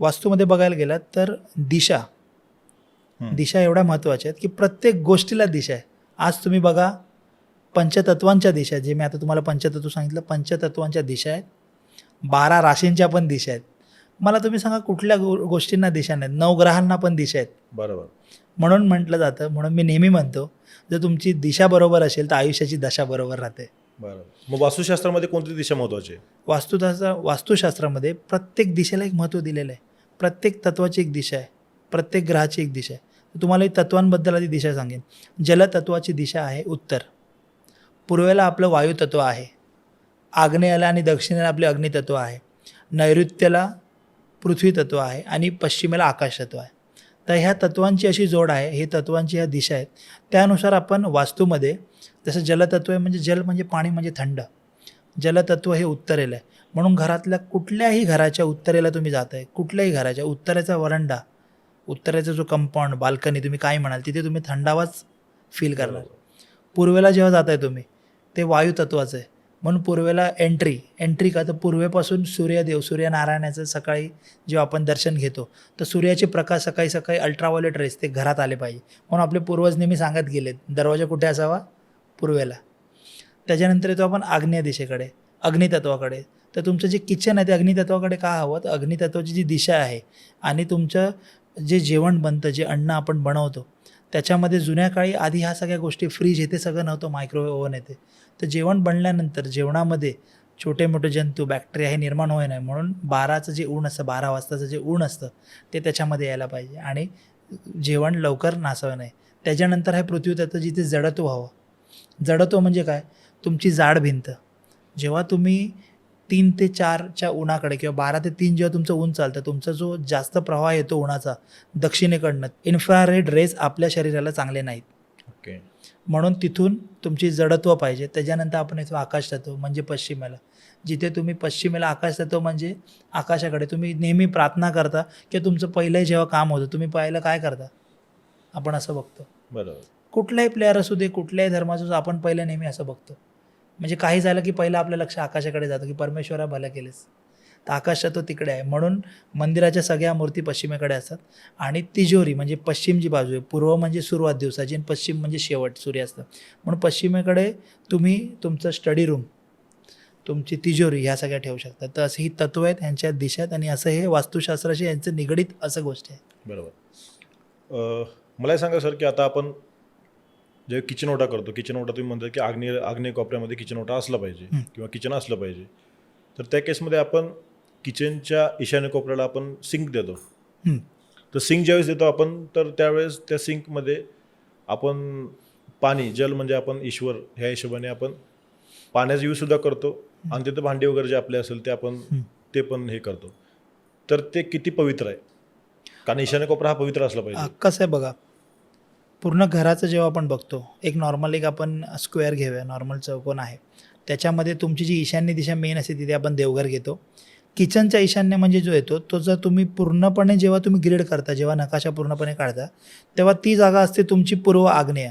वास्तूमध्ये बघायला गेलात तर दिशा. दिशा एवढ्या महत्त्वाच्या आहेत की प्रत्येक गोष्टीला दिशा आहे. आज तुम्ही बघा पंचतत्वांच्या दिशा आहेत. जे मी आता तुम्हाला पंचतत्व सांगितलं पंचतत्वांच्या दिशा आहेत. बारा राशींच्या पण दिशा आहेत. मला तुम्ही सांगा कुठल्या गो गोष्टींना दिशा नाहीत? नवग्रहांना पण दिशा आहेत. बरोबर. म्हणून म्हटलं जातं म्हणून मी नेहमी म्हणतो जर तुमची दिशा बरोबर असेल तर आयुष्याची दशा बरोबर राहते. बरोबर. मग वास्तुशास्त्रामध्ये कोणती दिशा महत्वाची आहे? वास्तुशास्त्र वास्तुशास्त्रामध्ये प्रत्येक दिशेला एक महत्त्व दिलेलं आहे. प्रत्येक तत्वाची एक दिशा आहे. प्रत्येक ग्रहाची एक दिशा आहे. तुम्हाला ही तत्वांबद्दल आधी दिशा सांगेन. जलतत्वाची दिशा आहे उत्तर. पूर्वेला आपलं वायुतत्व आहे. आग्नेयाला आणि दक्षिणेला आपले अग्नितत्व आहे. नैऋत्यला पृथ्वीतत्व आहे आणि पश्चिमेला आकाशतत्व आहे. तर ह्या तत्वांची अशी जोड आहे हे तत्वांची ह्या दिशा आहेत. त्यानुसार आपण वास्तूमध्ये जसं जलतत्व आहे म्हणजे जल म्हणजे पाणी म्हणजे थंड. जलतत्व हे उत्तरेला आहे. म्हणून घरातल्या कुठल्याही घराच्या उत्तरेला तुम्ही जात आहे कुठल्याही घराच्या उत्तरेचा वरंडा उत्तरेचा जो कंपाऊंड बाल्कनी तुम्ही काय म्हणाल तिथे तुम्ही थंडावाच फील करणार. पूर्वेला जेव्हा जात आहे तुम्ही ते वायुतत्वाचं आहे. म्हणून पूर्वेला एंट्री एंट्री का तर पूर्वेपासून सूर्यदेव सूर्यनारायणाचं सकाळी जेव्हा आपण दर्शन घेतो तर सूर्याचे प्रकाश सकाळी सकाळी अल्ट्राव्हायोलेट रेस ते घरात आले पाहिजे. म्हणून आपले पूर्वज नेहमी सांगत गेलेत दरवाजा कुठे असावा? पूर्वेला. त्याच्यानंतर येतो आपण आग्नेय दिशेकडे अग्नितत्वाकडे. तर तुमचं जे किचन आहे ते अग्नितत्वाकडे का हवं? तर अग्नितत्वाची जी दिशा आहे आणि तुमचं जे जेवण बनतं जे अन्न आपण बनवतो त्याच्यामध्ये जुन्या काळी आधी ह्या सगळ्या गोष्टी फ्रीज येते सगळं नव्हतं मायक्रोवेव्ह ओव्हन येते. तर जेवण बनल्यानंतर जेवणामध्ये छोटे मोठे जंतू बॅक्टेरिया हे निर्माण होय नाही म्हणून बाराचं जे ऊन असतं बारा वाजताचं जे ऊन असतं ते त्याच्यामध्ये यायला पाहिजे. आणि जेवण लवकर नासावं नाही. त्याच्यानंतर हे पृथ्वी तत्व जिथे जडत्व हवं. जडत्व म्हणजे काय? तुमची जाड भिंत. जेव्हा तुम्ही तीन ते चारच्या उन्हाकडे किंवा बारा ते तीन जेव्हा तुमचं ऊन चालतं तुमचा जो जास्त प्रवाह येतो उन्हाचा दक्षिणेकडनं इन्फ्रारेड रेज आपल्या शरीराला चांगले नाहीत. ओके. म्हणून तिथून तुमची जडत्व पाहिजे. त्याच्यानंतर आपण येतो आकाश तत्व म्हणजे पश्चिमेला. जिथे तुम्ही पश्चिमेला आकाश तत्व म्हणजे आकाशाकडे तुम्ही नेहमी प्रार्थना करता किंवा तुमचं पहिलं जेव्हा काम होतं तुम्ही पहिलं काय करता? आपण असं बघतो. बरोबर. कुठलाही प्लेअर असू दे कुठल्याही धर्माचं असू, आपण पहिलं नेहमी असं बघतो. म्हणजे काही झालं की पहिलं आपलं लक्ष आकाशाकडे जातं की परमेश्वरा भलं केलेस. तर आकाश तो तिकडे आहे. म्हणून मंदिराच्या सगळ्या मूर्ती पश्चिमेकडे असतात. आणि तिजोरी म्हणजे पश्चिम जी बाजू आहे. पूर्व म्हणजे सुरुवात दिवसाची आणि पश्चिम म्हणजे शेवट सूर्यास्त. म्हणून पश्चिमेकडे तुम्ही तुमचं स्टडी रूम तुमची तिजोरी ह्या सगळ्या ठेवू शकता. तर असं ही तत्व आहेत ह्यांच्या दिशात आणि असं हे वास्तुशास्त्राशी यांचं निगडीत असं गोष्ट आहे. बरोबर. मला सांगा सर की आता आपण जे किचन ओटा करतो किचन ओटा तुम्ही म्हणता की आग्नेय आग्नेय कोपऱ्यामध्ये किचन ओटा असला पाहिजे. किंवा किचन असलं पाहिजे तर त्या केसमध्ये आपण किचनच्या ईशान्य कोपऱ्याला आपण सिंक देतो. तर सिंक ज्यावेळेस देतो आपण तर त्यावेळेस त्या सिंकमध्ये आपण पाणी जल म्हणजे आपण ईश्वर ह्या हिशोबाने आपण पाण्याचा यूजसुद्धा करतो आणि तिथं भांडी वगैरे जे आपले असेल ते आपण. ते पण हे करतो तर ते किती पवित्र आहे कारण ईशान्य कोपरा हा पवित्र असला पाहिजे कसं आहे बघा पूर्ण घराचं जेव्हा आपण बघतो एक नॉर्मल एक आपण स्क्वेअर घेऊया नॉर्मल चौकोन आहे. त्याच्यामध्ये तुमची जी ईशान्य दिशा मेन असते तिथे आपण देवघर घेतो. किचनच्या ईशान्य म्हणजे जो येतो तो जर तुम्ही पूर्णपणे जेव्हा तुम्ही ग्रीड करता जेव्हा नकाशा पूर्णपणे काढता तेव्हा ती जागा असते तुमची पूर्व आग्नेय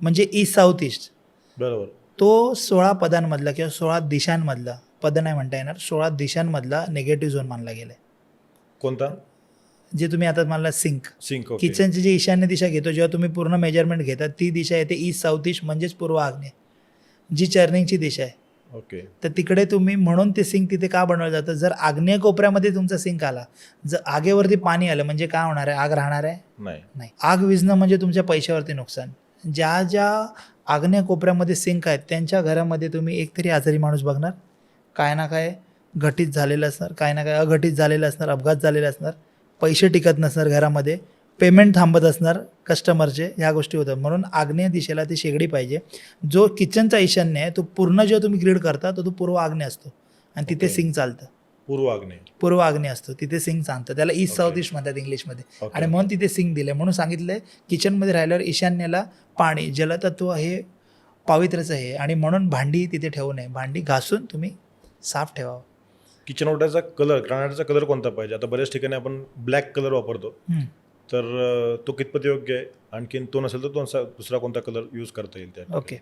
म्हणजे ईस्ट साऊथ ईस्ट बरोबर. तो सोळा पदांमधला किंवा सोळा दिशांमधला पद नाही म्हणता येणार सोळा दिशांमधला निगेटिव्ह झोन मानला गेला कोणता? जे तुम्ही आता मानला सिंक सिंक ओके किचनची जी ईशान्य दिशा घेतो जेव्हा तुम्ही पूर्ण मेजरमेंट घेता ती दिशा येते ईस्ट साऊथ ईस्ट म्हणजेच पूर्व आग्नेय जी चर्निंगची दिशा आहे. ओके तर तिकडे तुम्ही म्हणून ते सिंक तिथे का बनवलं जातं? जर आग्नेय कोपऱ्यामध्ये तुमचा सिंक आला जर आगेवरती पाणी आलं म्हणजे काय होणार आहे? आग राहणार आहे? नाही. नाही. आग विझणं म्हणजे तुमच्या पैशावरती नुकसान. ज्या ज्या आग्नेय कोपऱ्यामध्ये सिंक आहेत त्यांच्या घरामध्ये तुम्ही एकतरी आजारी माणूस बघणार. काय ना काय घटित झालेलं असणार काय ना काय अघटित झालेलं असणार अपघात झालेला असणार. पैसे टिकत नसणार घरामध्ये पेमेंट थांबत असणार कस्टमरचे ह्या गोष्टी होतात. म्हणून आग्नेय दिशेला ती शेगडी पाहिजे. जो किचनचा ईशान्य आहे तो पूर्ण जेव्हा तुम्ही ग्रीड करता तो तो पूर्व आग्नेय असतो. आणि तिथे Okay. सिंक चालतं. पूर्व आग्नेय. पूर्व आग्नेय असतो. तिथे सिंक सांगतं त्याला ईस्ट साऊथ. ईस्ट म्हणतात इंग्लिशमध्ये आणि म्हणून तिथे सिंक दिले म्हणून सांगितलंय किचनमध्ये राहिल्यावर ईशान्येला पाणी जलतत्व हे पावित्र्यचं आहे आणि म्हणून भांडी तिथे ठेवू नये. भांडी घासून तुम्ही साफ ठेवावं. किचन ओट्याचा कलर ग्रानाईटचा कलर कोणता पाहिजे? आता बऱ्याच ठिकाणी आपण ब्लॅक कलर वापरतो. तर तो कितपत योग्य आहे? आणखीन तो नसेल तर तो दुसरा कोणता कलर यूज करता येईल त्या ओके.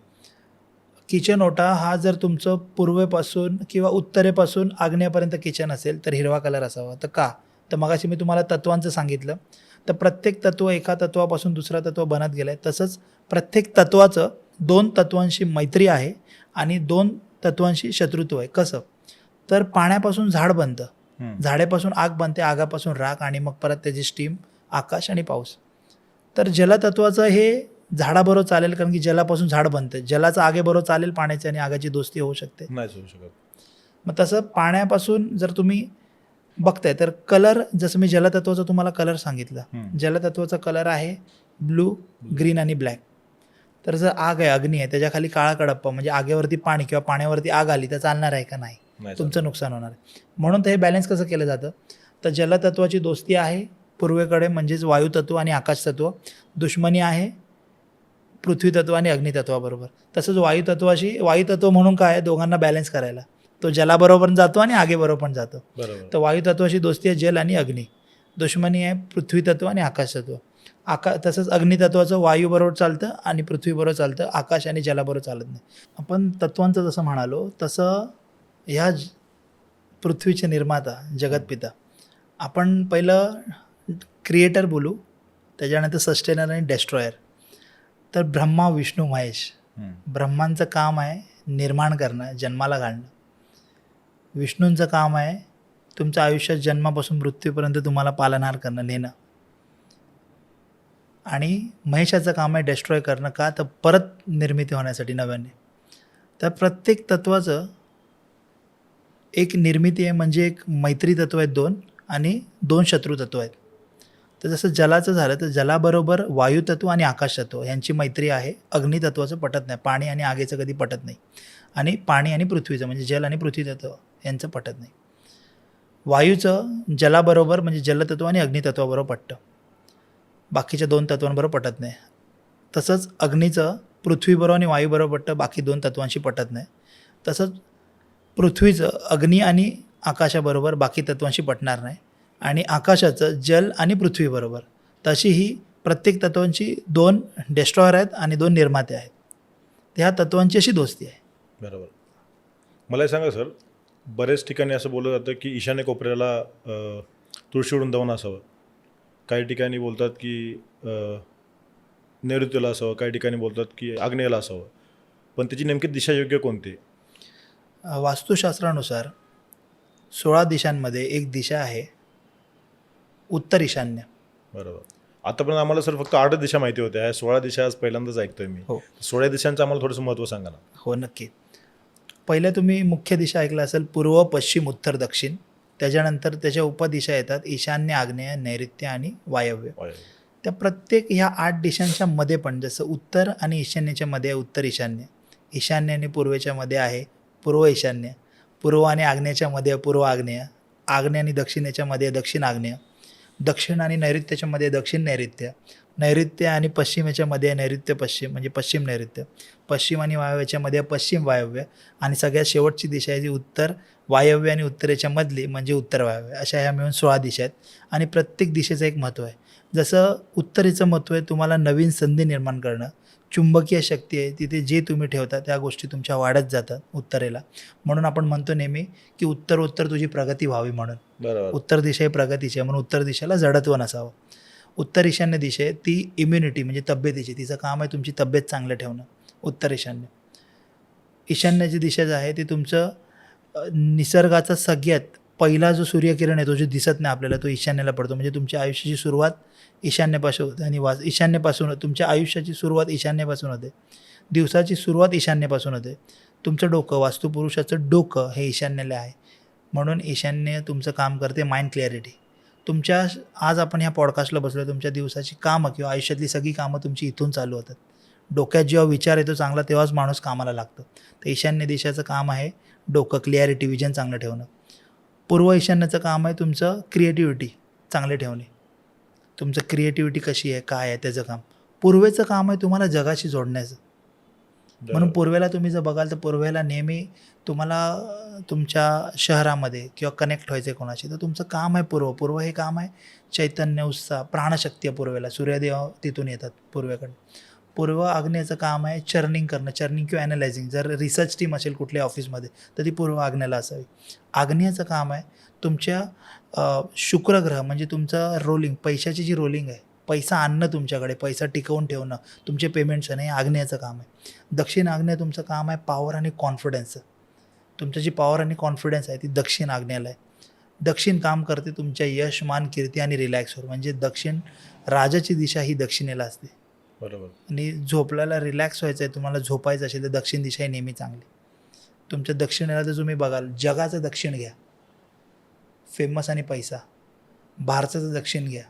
किचन ओटा हा जर तुमचं पूर्वेपासून किंवा उत्तरेपासून आग्नेयपर्यंत किचन असेल तर हिरवा कलर असावा. तर का? तर मगाशी मी तुम्हाला तत्वांचं सांगितलं. तर प्रत्येक तत्व एका तत्वापासून दुसरा तत्व बनत गेलं आहे तसंच प्रत्येक तत्वाचं दोन तत्वांशी मैत्री आहे आणि दोन तत्वांशी शत्रुत्व आहे. कसं? तर पाण्यापासून झाड बनतं. झाडेपासून आग बनते आगापासून राख आणि मग परत त्याची स्टीम आकाश आणि पाऊस. तर जलतत्वाचं हे झाडाबरोबर चालेल कारण की जलापासून झाड बनते. जलाचं आगेबरोबर चालेल पाण्याची आणि आगाची दोस्ती होऊ शकते. मग तसं पाण्यापासून जर तुम्ही बघताय तर कलर जसं मी जलतत्वाचा तुम्हाला कलर सांगितलं. जलतत्वाचा कलर आहे ब्लू ग्रीन आणि ब्लॅक तर जर आग आहे अग्नी आहे त्याच्याखाली काळा कडप्पा म्हणजे आगेवरती पाणी किंवा पाण्यावरती आग आली तर चालणार आहे का नाही? तुमचं नुकसान होणार आहे. म्हणून ते हे बॅलन्स कसं केलं जातं? तर जलतत्वाची दोस्ती आहे पूर्वेकडे म्हणजेच वायुतत्व आणि आकाशतत्व. दुश्मनी आहे पृथ्वीतत्व आणि अग्नितत्वाबरोबर. तसंच वायुतत्वाशी वायुतत्व म्हणून काय आहे? दोघांना बॅलन्स करायला. तो जलाबरोबर पण जातो आणि आगेबरोबर पण जातो. बरोबर. तर वायुतत्वाची दोस्ती आहे जल आणि अग्नी. दुश्मनी आहे पृथ्वीतत्व आणि आकाशतत्व. आका तसंच अग्नितत्वाचं वायूबरोबर चालतं आणि पृथ्वीबरोबर चालतं आकाश आणि जलाबरोबर चालत नाही. आपण तत्वांचं जसं म्हणालो तसं ह्या पृथ्वीचे निर्माता जगतपिता आपण पहिलं क्रिएटर बोलू त्याच्यानंतर सस्टेनर आणि डेस्ट्रॉयर तर ब्रह्मा विष्णू महेश. ब्रह्मांचं काम आहे निर्माण करणं जन्माला घालणं. विष्णूंचं काम आहे तुमच्या आयुष्यात जन्मापासून मृत्यूपर्यंत तुम्हाला पालनहार करणं नेणं. आणि महेशाचं काम आहे डेस्ट्रॉय करणं का? तर परत निर्मिती होण्यासाठी नव्याने. तर प्रत्येक तत्वाचं एक निर्मिती आहे म्हणजे एक मैत्री तत्व आहेत दोन आणि दोन शत्रू तत्व आहेत. तर जसं जलाचं झालं तर जलाबरोबर वायुतत्व आणि आकाशतत्व यांची मैत्री आहे. अग्नितत्वाचं पटत नाही पाणी आणि आगीचं कधी पटत नाही. आणि पाणी आणि पृथ्वीचं म्हणजे जल आणि पृथ्वीतत्व यांचं पटत नाही. वायूचं जलाबरोबर म्हणजे जलतत्व आणि अग्नितत्वाबरोबर पटतं. बाकीच्या दोन तत्वांबरोबर पटत नाही. तसंच अग्नीचं पृथ्वीबरोबर आणि वायूबरोबर पटतं बाकी दोन तत्वांशी पटत नाही. तसंच पृथ्वीचं अग्नी आणि आकाशाबरोबर बाकी तत्वांशी पटणार नाही. आणि आकाशाचं जल आणि पृथ्वीबरोबर तशी ही प्रत्येक तत्वांची दोन डेस्ट्रॉयर आहेत आणि दोन निर्माते आहेत. तर ह्या तत्वांची अशी दोस्ती आहे. बरोबर. मला हे सांगा सर बरेच ठिकाणी असं बोललं जातं की ईशान्य कोपऱ्याला अ, तुळशी वृंदावन असावं. काही ठिकाणी बोलतात की नैऋत्यला असावं काही ठिकाणी बोलतात की आग्नेयला असावं. पण त्याची नेमकी दिशा योग्य कोणती? वास्तुशास्त्रानुसार सोळा दिशांमध्ये एक दिशा आहे उत्तर ईशान्य. बरोबर. आतापर्यंत आम्हाला सर फक्त आठ दिशा माहिती होत्या. ह्या सोळा दिशा आज पहिल्यांदाच ऐकतोय मी. हो. सोळा दिशांचं आम्हाला थोडंसं महत्त्व सांगा ना. हो नक्की. पहिले तुम्ही मुख्य दिशा ऐकला असेल पूर्व पश्चिम उत्तर दक्षिण. त्याच्यानंतर त्याच्या उपदिशा येतात ईशान्य आग्नेय नैऋत्य आणि वायव्य. वाय. त्या प्रत्येक ह्या आठ दिशांच्या मध्ये पण जसं उत्तर आणि ईशान्येच्या मध्ये आहे उत्तर ईशान्य. ईशान्य आणि पूर्वेच्या मध्ये आहे पूर्व ईशान्य पूर्व आणि आग्नेयच्या मध्ये पूर्व आग्नेय आग्नेय आणि दक्षिणेच्या मध्ये दक्षिण आग्नेय दक्षिण आणि नैऋत्यच्या मध्ये दक्षिण नैऋत्य नैऋत्य आणि पश्चिमेच्या मध्ये आहे नैऋत्य पश्चिम म्हणजे पश्चिम नैऋत्य पश्चिम आणि वायव्याच्या मध्ये पश्चिम वायव्य आणि सगळ्यात शेवटची दिशा आहे जी उत्तर वायव्य आणि उत्तरेच्या मधली म्हणजे उत्तर वायव्य. अशा ह्या मिळून सोळा दिशा आहेत. आणि प्रत्येक दिशेचं एक महत्त्व आहे. जसं उत्तरेचं महत्त्व आहे तुम्हाला नवीन संधी निर्माण करणं चुंबकीय शक्ती आहे तिथे जे तुम्ही ठेवता त्या गोष्टी तुमच्या वाढत जातात उत्तरेला. म्हणून आपण म्हणतो नेहमी की उत्तर उत्तर तुझी प्रगती व्हावी म्हणून. उत्तर दिशा ही प्रगतीची आहे म्हणून उत्तर दिशेला जडत्व नसावं. उत्तर ईशान्य दिशा आहे ती इम्युनिटी म्हणजे तब्येतीची तिचं काम आहे तुमची तब्येत चांगलं ठेवणं उत्तर ईशान्य. ईशान्याची दिशा जी आहे ती तुमचं निसर्गाचा सगळ्यात पहिला जो सूर्यकिरण आहे तो जो दिसत नाही आपल्याला तो ईशान्येला पडतो. म्हणजे तुमच्या आयुष्याची सुरुवात ईशान्येपासून होते आणि वास ईशान्येपासून तुमच्या आयुष्याची सुरुवात ईशान्येपासून होते. दिवसाची सुरुवात ईशान्येपासून होते. तुमचं डोकं वास्तुपुरुषाचं डोकं हे ईशान्येला आहे. म्हणून ईशान्य तुमचं काम करते माइंड क्लॅरिटी तुमच्या आज आपण ह्या पॉडकास्टला बसलो तुमच्या दिवसाची कामं किंवा आयुष्यातली सगळी कामं तुमची इथून चालू होतात. डोक्यात जेव्हा विचार येतो चांगला तेव्हाच माणूस कामाला लागतो. तर ईशान्य देशाचं काम आहे डोकं क्लिअरिटी विजन चांगलं ठेवणं. पूर्व ईशान्याचं काम आहे तुमचं क्रिएटिव्हिटी चांगले ठेवणे. तुमचं क्रिएटिव्हिटी कशी आहे काय आहे त्याचं काम. पूर्वेचं काम आहे तुम्हाला जगाशी जोडण्याचं. म्हणून पूर्वेला तुम्ही जर बघाल तर पूर्वेला नेहमी तुम्हाला तुमच्या शहरामध्ये किंवा कनेक्ट व्हायचं आहे कोणाशी तर तुमचं काम आहे पूर्व. पूर्व हे काम आहे चैतन्य उत्साह प्राणशक्ती आहे पूर्वेला. सूर्यदेव तिथून येतात पूर्वेकडे पूर्व आग्नेयचं काम आहे चर्निंग करणं चर्निंग किंवा ॲनालायझिंग जर रिसर्च टीम असेल कुठल्या ऑफिसमध्ये तर ती पूर्व आग्नेला असावी. आग्नेयाचं काम आहे तुमच्या शुक्रग्रह म्हणजे तुमचं रोलिंग पैशाची जी रोलिंग आहे पैसा आणणं तुमच्याकडे पैसा टिकवून ठेवणं तुमचे पेमेंट्स आहे हे आग्नेयाचं काम आहे. दक्षिण आग्नेय तुमचं काम आहे पॉवर आणि कॉन्फिडन्सचं तुमचं जी पॉवर आणि कॉन्फिडन्स आहे ती दक्षिण आग्नेयाला आहे. दक्षिण काम करते तुमच्या यश मान कीर्ती आणि रिलॅक्सवर म्हणजे दक्षिण राजाची दिशा ही दक्षिणेला असते. बरोबर. आणि झोपल्याला रिलॅक्स व्हायचं आहे तुम्हाला झोपायचं असेल तर दक्षिण दिशा ही नेहमी चांगली. तुमच्या दक्षिणेला जर तुम्ही बघाल जगाचं दक्षिण घ्या. फेमस आणि पैसा. भारताचं दक्षिण घ्या.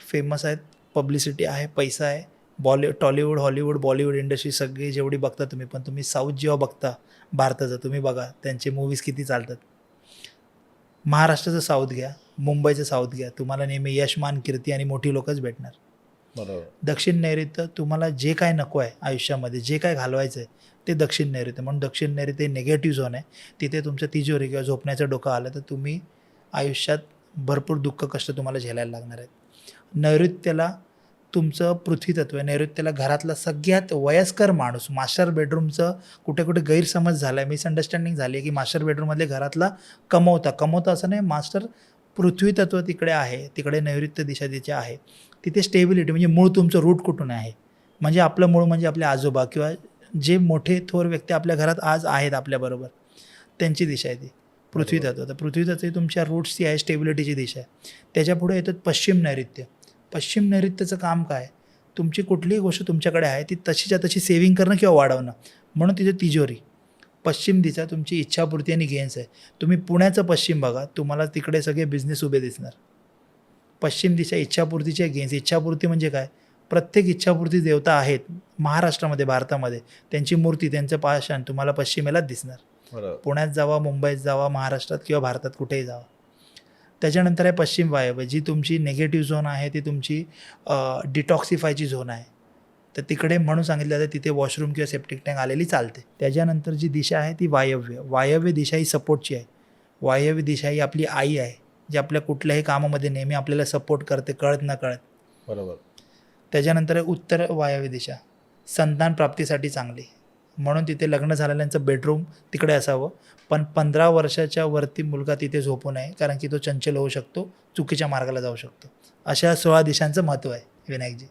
फेमस आहेत पब्लिसिटी आहे पैसा आहे. बॉली टॉलिवूड हॉलिवूड बॉलिवूड इंडस्ट्री सगळी जेवढी बघता तुम्ही पण तुम्ही साऊथ जेव्हा बघता भारताचं तुम्ही बघा त्यांचे मूवीज किती चालतात. महाराष्ट्राचं साऊथ घ्या मुंबईचं साऊथ घ्या. तुम्हाला नेहमी यशमान कीर्ती आणि मोठी लोकच भेटणार. दक्षिण नैऋत्य तुम्हाला जे काय नको आहे आयुष्यामध्ये जे काय घालवायचं आहे ते दक्षिण नैऋत्य म्हणून दक्षिण नैऋत्य निगेटिव्ह झोन आहे. तिथे तुमचं तिजोरी किंवा झोपण्याचं डोकं आलं तर तुम्ही आयुष्यात भरपूर दुःख कष्ट तुम्हाला झेलायला लागणार आहेत. नैऋत्यला तुमचं पृथ्वी तत्व आहे. नैऋत्याला घरातला सगळ्यात वयस्कर माणूस मास्टर बेडरूमचं कुठे कुठे गैरसमज झाला आहे मिसअंडरस्टँडिंग झाली आहे की मास्टर बेडरूममधले घरातला कमवता. कमवता असं नाही मास्टर पृथ्वी तत्व तिकडे आहे तिकडे नैऋत्य दिशा तिचे आहे. तिथे स्टेबिलिटी म्हणजे मूळ तुमचं रूट कुठून आहे? म्हणजे आपलं मूळ म्हणजे आपले आजोबा किंवा जे मोठे थोर व्यक्ती आपल्या घरात आज आहेत आपल्याबरोबर त्यांची दिशा आहे ती. पृथ्वी तत्व. तर पृथ्वी तत्व तुमच्या रूट्सची आहे स्टेबिलिटीची दिशा आहे. त्याच्यापुढे येतात पश्चिम नैऋत्य. पश्चिम नैऋत्यचं काम काय? तुमची कुठलीही गोष्ट तुमच्याकडे आहे ती तशीच्या तशी सेव्हिंग करणं किंवा वाढवणं. म्हणून तिथे तिजोरी. पश्चिम दिशा तुमची इच्छापूर्ती आणि गेन्स आहे. तुम्ही पुण्याचं पश्चिम बघा तुम्हाला तिकडे सगळे बिझनेस उभे दिसणार. पश्चिम दिशा इच्छापूर्तीची गेन्स इच्छापूर्ती म्हणजे काय? प्रत्येक इच्छापूर्ती देवता आहेत महाराष्ट्रामध्ये भारतामध्ये. त्यांची मूर्ती त्यांचं पाषाण तुम्हाला पश्चिमेलाच दिसणार. पुण्यात जावा मुंबईत जावा महाराष्ट्रात किंवा भारतात कुठेही जावा. त्याच्यानंतर आहे पश्चिम वायव्य जी तुमची निगेटिव्ह झोन आहे ती तुमची डिटॉक्सिफायची झोन आहे. तर तिकडे म्हणून सांगितलं जातं तिथे वॉशरूम किंवा सेप्टिक टँक आलेली चालते. त्याच्यानंतर जी दिशा आहे ती वायव्य. वायव्य दिशा ही सपोर्टची आहे. वायव्य दिशा ही आपली आई आहे. जी आपल्या कुठल्याही कामामध्ये नेहमी आपल्याला सपोर्ट करते कळत न कळत. बरोबर. त्याच्यानंतर आहे उत्तर वायव्य दिशा. संतान प्राप्तीसाठी चांगली. म्हणून तिथे लग्न झालेल्यांचं बेडरूम तिकडे असावं. पण पंधरा वर्षाच्या वरती मुलगा तिथे झोपू नये कारण की तो चंचल होऊ शकतो चुकीच्या मार्गाला जाऊ शकतो. अशा सोळा दिशांचं महत्त्व आहे विनायकजी.